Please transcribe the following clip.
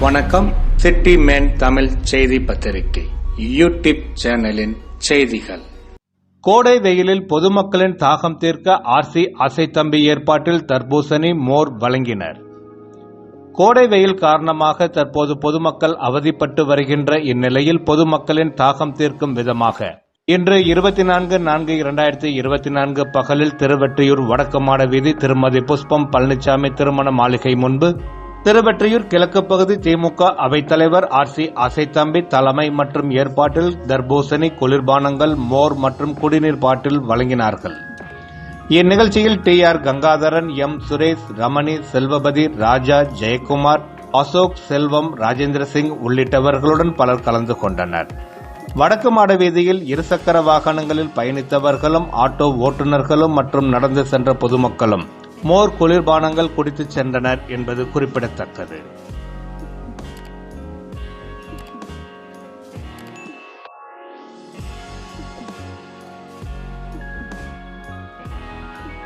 வணக்கம். City man Tamil செய்தி பத்திரிகை. யூடியூப் சேனலின் செய்திகள். கோடை வெயிலில் பொதுமக்களின் தாகம் தீர்க்க ஆர்சி அசைத்தம்பி ஏற்பாட்டில் தர்பூசணி மோர் வழங்கினர். கோடை வெயில் காரணமாக தற்போது பொதுமக்கள் அவதிப்பட்டு வருகின்ற இந்நிலையில் பொதுமக்களின் தாகம் தீர்க்கும் விதமாக. இன்று இருபத்தி நான்கு நான்கு இரண்டாயிரத்தி இருபத்தி நான்கு பகலில் திருவெற்றியூர் வடக்கு மாட வீதி திருமதி புஷ்பம் பழனிசாமி திருமண மாளிகை முன்பு திருவெற்றியூர் கிழக்கு பகுதி திமுக அவைத்தலைவர் ஆர் சி அசைத்தம்பி தலைமை மற்றும் ஏற்பாட்டில் தர்பூசணி குளிர்பானங்கள் மோர் மற்றும் குடிநீர் பாட்டில் வழங்கினார்கள். இந்நிகழ்ச்சியில் T R Gangadharan M Suresh Ramani Selvapathi Raja Jayakumar Ashok Selvam Rajendra Singh உள்ளிட்டவர்களுடன் பலர் கலந்து கொண்டனர். வடக்கு மாட வீதியில் இருசக்கர வாகனங்களில் பயணித்தவர்களும் ஆட்டோ ஓட்டுநர்களும் மற்றும் நடந்து சென்ற பொதுமக்களும் மோர் குளிர்பானங்கள் குடித்துச் சென்றனர் என்பது குறிப்பிடத்தக்கது.